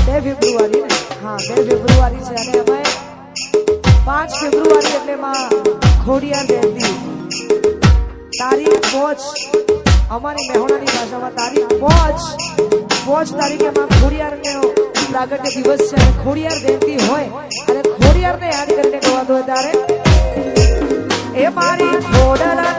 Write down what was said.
બે ફેબ્રુઆરી હા, બે ફેબ્રુઆરી છે અને અમે પાંચ ફેબ્રુઆરી એટલે માં ખોડિયાર જયંતિ. તારીખ પોચ અમારી મહેણાની ભાષામાં તારીખ પોચ પોચ તારીખે માં ખોડિયારનો પ્રાગટ્ય દિવસ છે અને ખોડિયાર જયંતિ હોય અને ખોડિયારને યાદ કરીને ગવાતો હોય ત્યારે એ મારી ખોડરા